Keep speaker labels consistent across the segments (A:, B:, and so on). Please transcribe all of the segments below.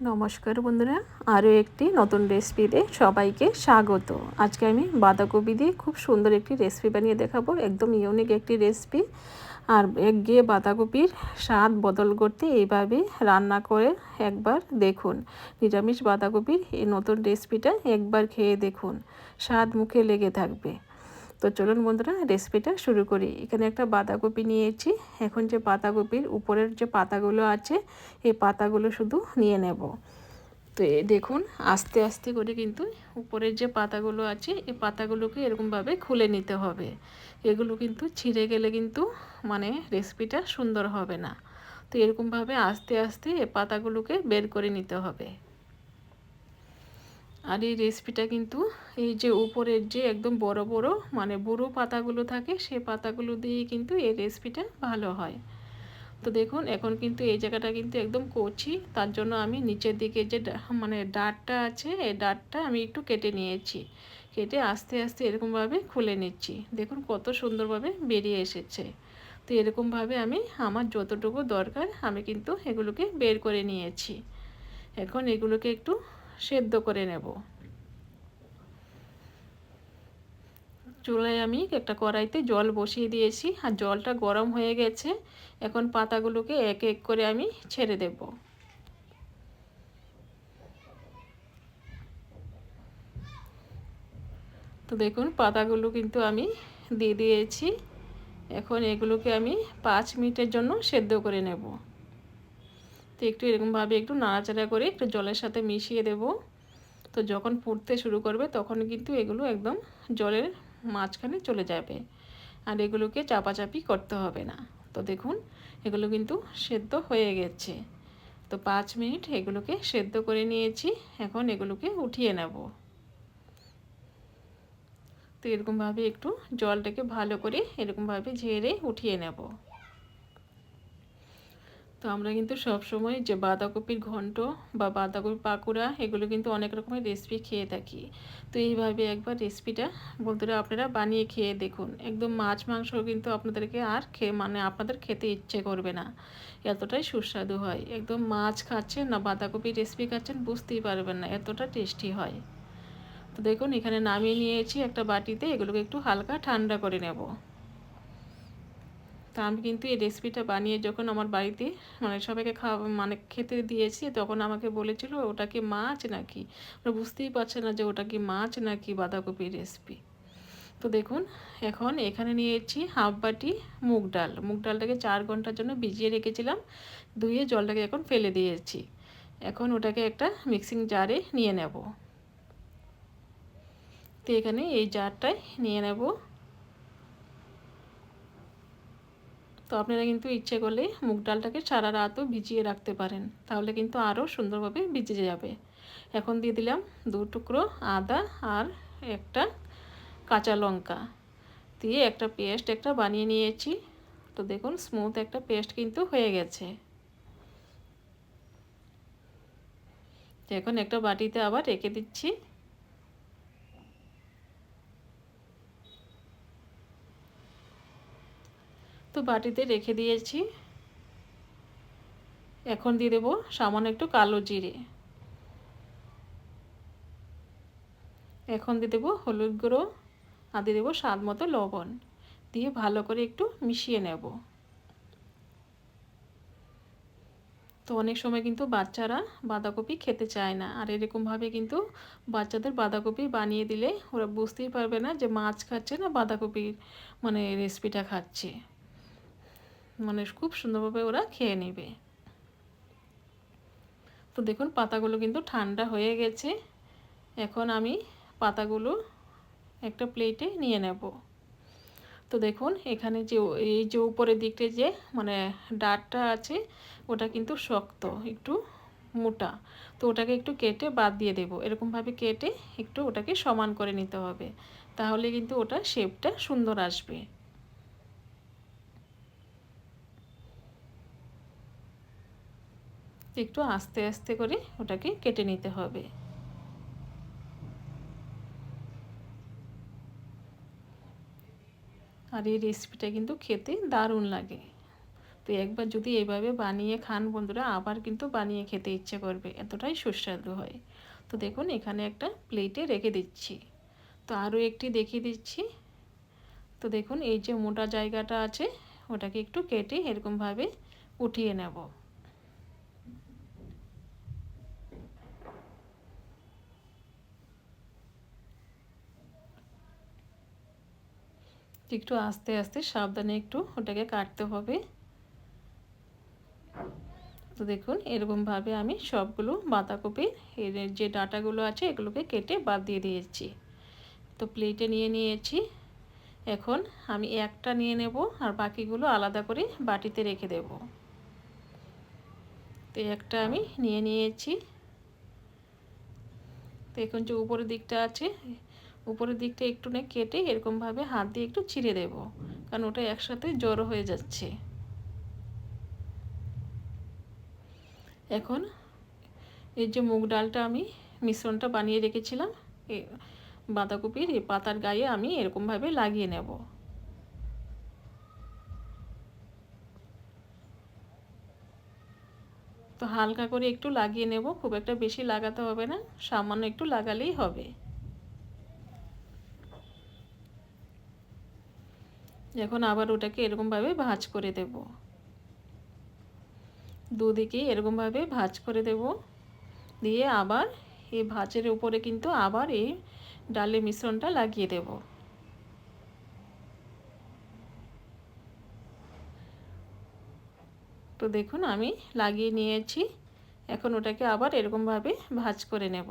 A: নমস্কার বন্ধুরা, আরও একটি নতুন রেসিপিতে সবাইকে স্বাগত। আজকে আমি বাঁধাকপি দিয়ে খুব সুন্দর একটি রেসিপি বানিয়ে দেখাবো, একদম ইউনিক একটি রেসিপি আর এক গিয়ে বাঁধাকপির স্বাদ বদল করতে এইভাবে রান্না করে একবার দেখুন। নিরামিষ বাঁধাকপির এই নতুন রেসিপিটা একবার খেয়ে দেখুন, স্বাদ মুখে লেগে থাকবে। তো চলুন বন্ধুরা রেসিপিটা শুরু করি। এখানে একটা বাঁধাকপি নিয়েছি। এখন যে বাঁধাকপির উপরের যে পাতাগুলো আছে, এই পাতাগুলো শুধু নিয়ে নেব। তো এ দেখুন, আস্তে আস্তে করে কিন্তু উপরের যে পাতাগুলো আছে, এই পাতাগুলোকে এরকমভাবে খুলে নিতে হবে। এগুলো কিন্তু ছিঁড়ে গেলে কিন্তু মানে রেসিপিটা সুন্দর হবে না। তো এরকমভাবে আস্তে আস্তে এই পাতাগুলোকে বের করে নিতে হবে। আর এই রেসিপিটা কিন্তু এই যে উপরের যে একদম বড় বড় মানে বুড়ো পাতাগুলো থাকে, সে পাতাগুলো দিয়েই কিন্তু এই রেসিপিটা ভালো হয়। তো দেখুন, এখন কিন্তু এই জায়গাটা কিন্তু একদম কচি, তার জন্য আমি নিচের দিকে যে মানে ডাটটা আছে, এই ডাটটা আমি একটু কেটে নিয়েছি। কেটে আস্তে আস্তে এরকমভাবে খুলে নিচ্ছি। দেখুন কত সুন্দরভাবে বেরিয়ে এসেছে। তো এরকমভাবে আমি আমার যতটুকু দরকার আমি কিন্তু এগুলোকে বের করে নিয়েছি। এখন এগুলোকে একটু সেদ্ধ করে নেব। চুলায় আমি একটা কড়াইতে জল বসিয়ে দিয়েছি আর জলটা গরম হয়ে গেছে। এখন পাতাগুলোকে এক এক করে আমি ছেড়ে দেব। তো দেখুন, পাতাগুলো কিন্তু আমি দিয়ে দিয়েছি। এখন এগুলোকে আমি পাঁচ মিনিটের জন্য সেদ্ধ করে নেব। তো একটু এরকমভাবে একটু নাড়াচাড়া করে একটু জলের সাথে মিশিয়ে দেব। তো যখন ফুটতে শুরু করবে তখন কিন্তু এগুলো একদম জলের মাঝখানে চলে যাবে। আর এগুলোকে চাপাচাপি করতে হবে না। তো দেখুন, এগুলো কিন্তু সেদ্ধ হয়ে গেছে। তো পাঁচ মিনিট এগুলোকে সেদ্ধ করে নিয়েছি, এখন এগুলোকে উঠিয়ে নেব। তো এরকমভাবে একটু জলটাকে ভালো করে এরকমভাবে ঝেড়ে উঠিয়ে নেব। তো আমরা কিন্তু সব সময় যে বাঁধাকপির ঘন্ট বা বাঁধাকপি পাকুড়া, এগুলো কিন্তু অনেক রকমের রেসিপি খেয়ে থাকি। তো এইভাবে একবার রেসিপিটা বন্ধুরা আপনারা বানিয়ে খেয়ে দেখুন। একদম মাছ মাংস কিন্তু আপনাদেরকে আর খেয়ে মানে আপনাদের খেতে ইচ্ছে করবে না। এতটাই সুস্বাদু হয়। একদম মাছ খাচ্ছেন না বাঁধাকপির রেসিপি খাচ্ছেন বুঝতেই পারবেন না, এতটা টেস্টি হয়। তো দেখুন, এখানে নামিয়ে নিয়েছি একটা বাটিতে, এগুলোকে একটু হালকা ঠান্ডা করে নেব। তা আমি কিন্তু এই রেসিপিটা বানিয়ে যখন আমার বাড়িতে মানে সবাইকে খাওয়া মানে খেতে দিয়েছি, তখন আমাকে বলেছিল, ওটা কি মাছ নাকি? ওরা বুঝতেই পারছে না যে ওটা কি মাছ নাকি বাঁধাকপির রেসিপি তো দেখুন, এখন এখানে নিয়েছি হাফ বাটি মুগ ডাল। মুগ ডালটাকে চার ঘণ্টার জন্য ভিজিয়ে রেখেছিলাম, ধুয়ে জলটাকে এখন ফেলে দিয়েছি। এখন ওটাকে একটা মিক্সিং জারে নিয়ে নেব। তো এখানে এই জারটায় নিয়ে নেব তো আপনারা কিন্তু ইচ্ছে করলে মুগ ডালটাকে সারা রাতও ভিজিয়ে রাখতে পারেন। তাহলে কিন্তু আরও সুন্দরভাবে ভিজে যাবে। এখন দিয়ে দিলাম দু টুকরো আদা আর একটা কাঁচা লঙ্কা। দিয়ে একটা পেস্ট একটা বানিয়ে নিয়েছি। তো দেখুন স্মুথ একটা পেস্ট কিন্তু হয়ে গেছে। এখন একটা বাটিতে আবার রেখে দিচ্ছি। তো বাটিতে রেখে দিয়েছি। এখন দিয়ে দেবো সামান্য একটু কালো জিরে। এখন দিয়ে দেবো হলুদ গুঁড়ো আর দিয়ে দেবো স্বাদ মতো লবণ। দিয়ে ভালো করে একটু মিশিয়ে নেব। তো অনেক সময় কিন্তু বাচ্চারা বাঁধাকপি খেতে চায় না। আর এরকমভাবে কিন্তু বাচ্চাদের বাঁধাকপি বানিয়ে দিলে ওরা বুঝতেই পারবে না যে মাছ খাচ্ছে না বাঁধাকপির মানে রেসিপিটা খাচ্ছে। মানে খুব সুন্দরভাবে ওরা খেয়ে নেবে। তো দেখুন, পাতাগুলো কিন্তু ঠান্ডা হয়ে গেছে। এখন আমি পাতাগুলো একটা প্লেটে নিয়ে নেব। তো দেখুন, এখানে যে এই যে উপরের দিকটা যে মানে ডাটটা আছে, ওটা কিন্তু শক্ত, একটু মোটা। তো ওটাকে একটু কেটে বাদ দিয়ে দেব। এরকমভাবে কেটে একটু ওটাকে সমান করে নিতে হবে। তাহলে কিন্তু ওটা শেপটা সুন্দর আসবে। একটু আস্তে আস্তে করে ওটাকে কেটে নিতে হবে। আর এই রেসিপিটা কিন্তু খেতে দারুণ লাগে। তো একবার যদি এইভাবে বানিয়ে খান বন্ধুরা, আবার কিন্তু বানিয়ে খেতে ইচ্ছে করবে, এতটাই সুস্বাদু হয়। তো দেখুন, এখানে একটা প্লেটে রেখে দিচ্ছি। তো আরও একটি দেখিয়ে দিচ্ছি। তো দেখুন, এই যে মোটা জায়গাটা আছে, ওটাকে একটু কেটে এরকমভাবে উঠিয়ে নেব। একটু আস্তে আস্তে, সাবধানে একটু ওটাকে কাটতে হবে। তো দেখুন, এরকমভাবে আমি সবগুলো বাঁধাকপির যে ডাটাগুলো আছে, এগুলোকে কেটে বাদ দিয়ে দিয়েছি। তো প্লেটে নিয়ে নিয়েছি। এখন আমি একটা নিয়ে নেব আর বাকিগুলো আলাদা করে বাটিতে রেখে দেব। তো একটা আমি নিয়ে নিয়েছি। তো এখন যে উপরের দিকটা আছে উপরের দিকটা একটু না কেটে এরকমভাবে হাত দিয়ে একটু ছিঁড়ে দেব, কারণ ওটা একসাথে জড়ো হয়ে যাচ্ছে। এখন এই যে মুগ ডালটা আমি মিশ্রণটা বানিয়ে রেখেছিলাম বাঁধাকপির এই পাতার গায়ে আমি এরকমভাবে লাগিয়ে নেব। তো হালকা করে একটু লাগিয়ে নেব, খুব একটা বেশি লাগাতে হবে না, সামান্য একটু লাগালেই হবে। এখন আবার ওটাকে এরকমভাবে ভাজ করে দেব। দুদিকে এরকমভাবে ভাজ করে দেব। দিয়ে আবার এই ভাজের উপরে কিন্তু আবার এই ডালের মিশ্রণটা লাগিয়ে দেব। তো দেখুন আমি লাগিয়ে নিয়েছি। এখন ওটাকে আবার এরকমভাবে ভাজ করে নেব।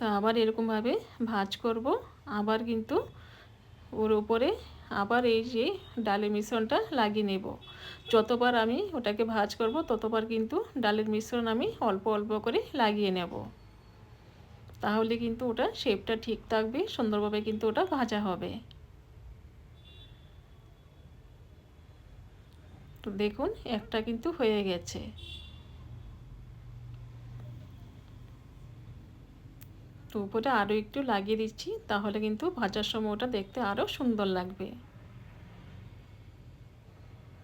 A: তো আবার এরকমভাবে ভাজ করব। আবার কিন্তু ওর উপরে আবার এই যে ডালের মিশ্রণটা লাগিয়ে নেব। যতবার আমি ওটাকে ভাজ করব, ততবার কিন্তু ডালের মিশ্রণ আমি অল্প অল্প করে লাগিয়ে নেব। তাহলে কিন্তু ওটা শেপটা ঠিক থাকবে, সুন্দরভাবে কিন্তু ওটা ভাজা হবে। তো দেখুন, একটা কিন্তু হয়ে গেছে। তো উপরে আরও একটু লাগিয়ে দিচ্ছি, তাহলে কিন্তু ভাজার সময় ওটা দেখতে আরও সুন্দর লাগবে।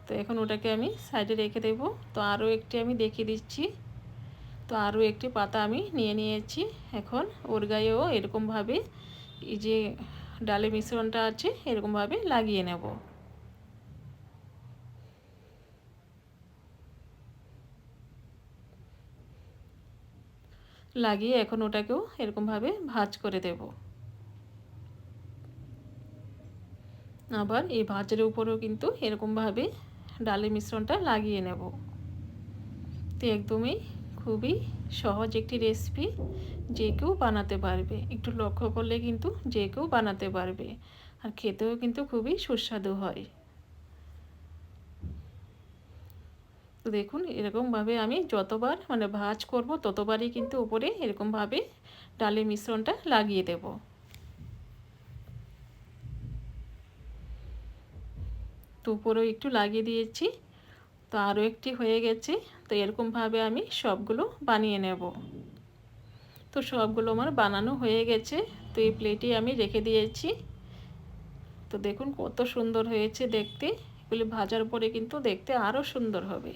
A: তো এখন ওটাকে আমি সাইডে রেখে দেব। তো আরও একটি আমি দেখিয়ে দিচ্ছি। তো আরও একটি পাতা আমি নিয়ে নিয়েছি। এখন ওর গায়েও এরকমভাবে এই যে ডালের মিশ্রণটা আছে, এরকমভাবে লাগিয়ে নেব। লাগিয়ে এখন ওটাকেও এরকমভাবে ভাজ করে দেব। আবার এই ভাজের উপরেও কিন্তু এরকমভাবে ডালের মিশ্রণটা লাগিয়ে নেব। তো একদমই খুবই সহজ একটি রেসিপি, যে কেউ বানাতে পারবে। একটু লক্ষ্য করলে কিন্তু যে কেউ বানাতে পারবে। আর খেতেও কিন্তু খুবই সুস্বাদু হয়। তো দেখুন, এরকমভাবে আমি যতবার মানে ভাজ করব, ততবারই কিন্তু উপরে এরকমভাবে ডালের মিশ্রণটা লাগিয়ে দেব। তো উপরেও একটু লাগিয়ে দিয়েছি, তো আরও একটি হয়ে গেছে, তো এরকমভাবে আমি সবগুলো বানিয়ে নেব। তো সবগুলো আমার বানানো হয়ে গেছে, তো এই প্লেটে আমি রেখে দিয়েছি। তো দেখুন কত সুন্দর হয়েছে দেখতে, এগুলি ভাজার পরে কিন্তু দেখতে আরও সুন্দর হবে।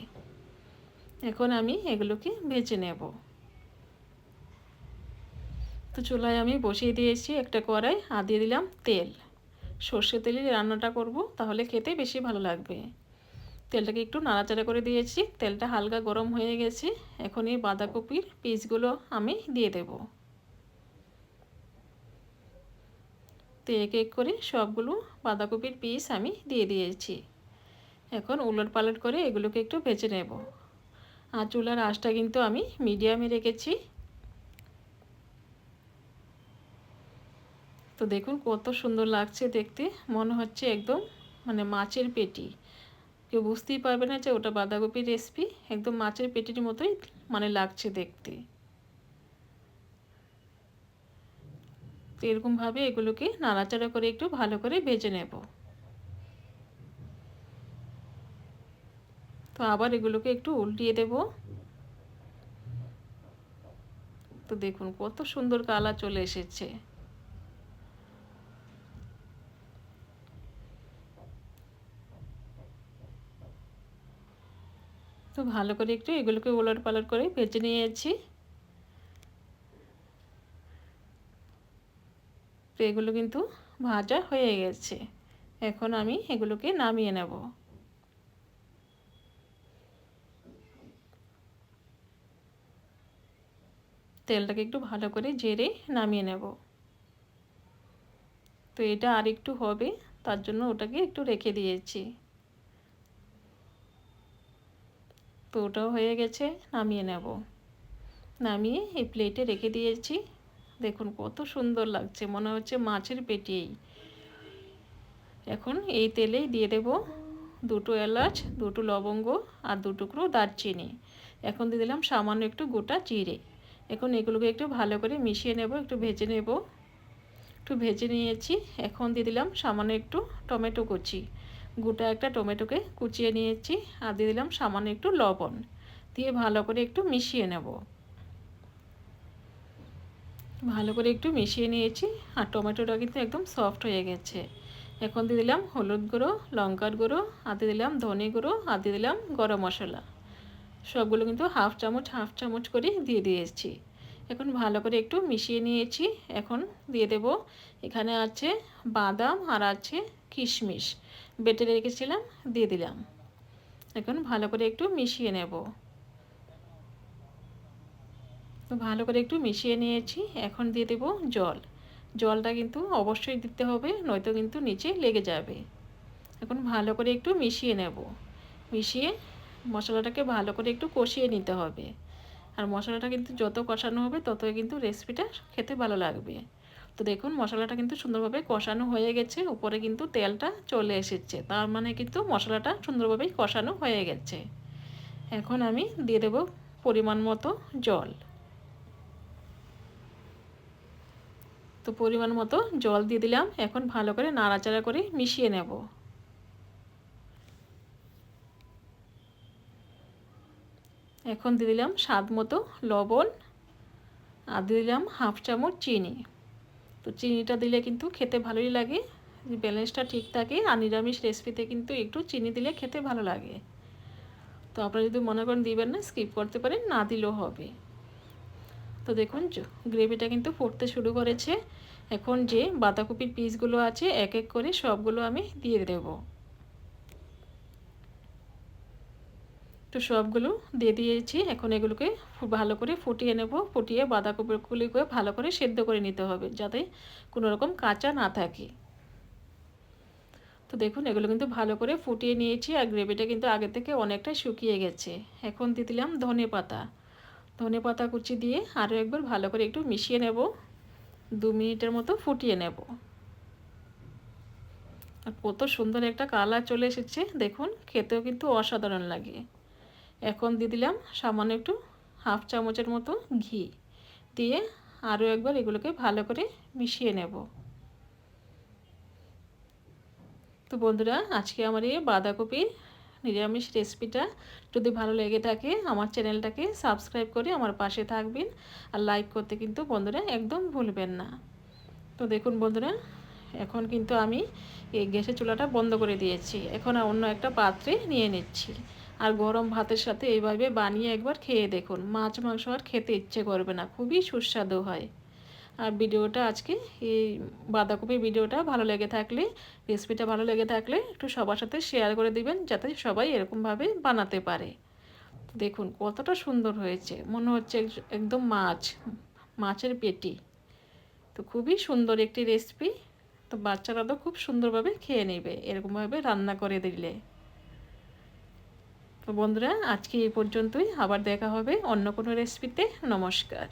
A: এখন আমি এগুলোকে ভেজে নেব। তো চুলায় আমি বসিয়ে দিয়েছি একটা কড়াই, আর দিয়ে দিলাম তেল। সর্ষে তেলে রান্নাটা করব, তাহলে খেতে বেশি ভালো লাগবে। তেলটাকে একটু নাড়াচাড়া করে দিয়েছি, তেলটা হালকা গরম হয়ে গেছে। এখন এই বাঁধাকপির পিসগুলো আমি দিয়ে দেব। তো এক এক করে সবগুলো বাঁধাকপির পিস আমি দিয়ে দিয়েছি। এখন উলট পালট করে এগুলোকে একটু ভেজে নেব। আর চুলার আঁচটা কিন্তু আমি মিডিয়ামে রেখেছি। তো দেখুন কত সুন্দর লাগছে দেখতে, মনে হচ্ছে একদম মানে মাছের পেটি। কেউ বুঝতেই পারবে না যে ওটা বাঁধাকপির রেসিপি একদম মাছের পেটির মতোই মানে লাগছে দেখতে। তো এরকমভাবে এগুলোকে নাড়াচাড়া করে একটু ভালো করে ভেজে নেব। তো আবার এগুলোকে একটু উল্টিয়ে দেব। তো দেখুন, কত সুন্দর কালার চলে এসেছে। তো ভালো করে একটু এগুলোকে ওলার পালট করে ভেজে নিয়েছি। তো এগুলো কিন্তু ভাজা হয়ে গেছে। এখন আমি এগুলোকে নামিয়ে নেব। তেলটাকে একটু ভালো করে জেরে নামিয়ে নেব। তো এটা আর একটু হবে, তার জন্য ওটাকে একটু রেখে দিয়েছি। তো ওটাও হয়ে গেছে, নামিয়ে নেব। নামিয়ে এই প্লেটে রেখে দিয়েছি। দেখুন কত সুন্দর লাগছে, মনে হচ্ছে মাছের পেটিয়েই। এখন এই তেলেই দিয়ে দেব দুটো এলাচ, দুটো লবঙ্গ আর দু টুকরো দারচিনি। এখন দিয়ে দিলাম সামান্য একটু গোটা জিরে। এখন এগুলোকে একটু ভালো করে মিশিয়ে নেব, একটু ভেজে নেব। একটু ভেজে নিয়েছি, এখন দিয়ে দিলাম সামান্য একটু টমেটো কুচি। গোটা একটা টমেটোকে কুচিয়ে নিয়েছি আর দিয়ে দিলাম সামান্য একটু লবণ। দিয়ে ভালো করে একটু মিশিয়ে নেব। ভালো করে একটু মিশিয়ে নিয়েছি আর টমেটোটা কিন্তু একদম সফট হয়ে গেছে। এখন দিয়ে দিলাম হলুদ গুঁড়ো, লঙ্কার গুঁড়ো আর দিয়ে দিলাম ধনে গুঁড়ো আর দিয়ে দিলাম গরম মশলা। সবগুলো কিন্তু হাফ চামচ হাফ চামচ করে দিয়ে দিয়েছি। এখন ভালো করে একটু মিশিয়ে নিয়েছি। এখন দিয়ে দেব, এখানে আছে বাদাম আর আছে কিশমিশ। বেটে রেখেছিলাম, দিয়ে দিলাম। এখন ভালো করে একটু মিশিয়ে নেব। তো ভালো করে একটু মিশিয়ে নিয়েছি। এখন দিয়ে দেব জল। জলটা কিন্তু অবশ্যই দিতে হবে, নয়তো কিন্তু নিচে লেগে যাবে। এখন ভালো করে একটু মিশিয়ে নেব। মিশিয়ে মশলাটাকে ভালো করে একটু কষিয়ে নিতে হবে। আর মশলাটা কিন্তু যত কষানো হবে ততই কিন্তু রেসিপিটা খেতে ভালো লাগবে। তো দেখুন, মশলাটা কিন্তু সুন্দরভাবে কষানো হয়ে গেছে, উপরে কিন্তু তেলটা চলে এসেছে। তার মানে কিন্তু মশলাটা সুন্দরভাবেই কষানো হয়ে গেছে। এখন আমি দিয়ে দেব পরিমাণ মতো জল। তো পরিমাণ মতো জল দিয়ে দিলাম। এখন ভালো করে নাড়াচাড়া করে মিশিয়ে নেব। এখন দিয়ে দিলাম স্বাদ মতো লবণ আর দিয়ে দিলাম হাফ চামচ চিনি। তো চিনিটা দিলে কিন্তু খেতে ভালোই লাগে ব্যালেন্সটা ঠিক থাকে আর নিরামিষ রেসিপিতে কিন্তু একটু চিনি দিলে খেতে ভালো লাগে। তো আপনারা যদি মনে করেন দিবেন না, স্কিপ করতে পারেন, না দিলেও হবে। তো দেখুন গ্রেভিটা কিন্তু ফুটতে শুরু করেছে। এখন যে বাঁধাকপির পিসগুলো আছে, এক এক করে সবগুলো আমি দিয়ে দেবো। তো সবগুলো দিয়ে দিয়েছি। এখন এগুলোকে ভালো করে ফুটিয়ে নেব। ফুটিয়ে বাঁধাকপিগুলিকে ভালো করে সেদ্ধ করে নিতে হবে যাতে কোনো রকম কাঁচা না থাকে। তো দেখুন, এগুলো কিন্তু ভালো করে ফুটিয়ে নিয়েছি আর গ্রেভিটা কিন্তু আগে থেকে অনেকটাই শুকিয়ে গেছে। এখন দিয়ে দিলাম ধনে পাতা। ধনে পাতা কুচি দিয়ে আরও একবার ভালো করে একটু মিশিয়ে নেব। দু মিনিটের মতো ফুটিয়ে নেব। আর কত সুন্দর একটা কালার চলে এসেছে। দেখুন, খেতেও কিন্তু অসাধারণ লাগে। এখন দিয়ে দিলাম সামান্য একটু হাফ চামচের মতো ঘি। দিয়ে আরও একবার এগুলোকে ভালো করে মিশিয়ে নেব। তো বন্ধুরা, আজকে আমার এই বাঁধাকপির নিরামিষ রেসিপিটা যদি ভালো লেগে থাকে, আমার চ্যানেলটাকে সাবস্ক্রাইব করে আমার পাশে থাকবেন আর লাইক করতে কিন্তু বন্ধুরা একদম ভুলবেন না। তো দেখুন বন্ধুরা, এখন কিন্তু আমি এই গ্যাসের চুলাটা বন্ধ করে দিয়েছি। এখন অন্য একটা পাত্রে নিয়ে নিচ্ছি। আর গরম ভাতের সাথে এইভাবে বানিয়ে একবার খেয়ে দেখুন। মাছ, মাংস আর খেতে ইচ্ছে করবে না, খুবই সুস্বাদু হয়। আর ভিডিওটা আজকে এই বাঁধাকপি ভিডিওটা ভালো লেগে থাকলে, রেসিপিটা ভালো লেগে থাকলে একটু সবার সাথে শেয়ার করে দিবেন, যাতে সবাই এরকমভাবে বানাতে পারে। দেখুন কতটা সুন্দর হয়েছে, মনে হচ্ছে একদম মাছ, মাছের পেটি। তো খুবই সুন্দর একটি রেসিপি, তো বাচ্চারা তো খুব সুন্দরভাবে খেয়ে নেবে, এরকমভাবে রান্না করে দিলে। তো বন্ধুরা আজকে এই পর্যন্তই। আবার দেখা হবে অন্য কোনো রেসিপিতে নমস্কার।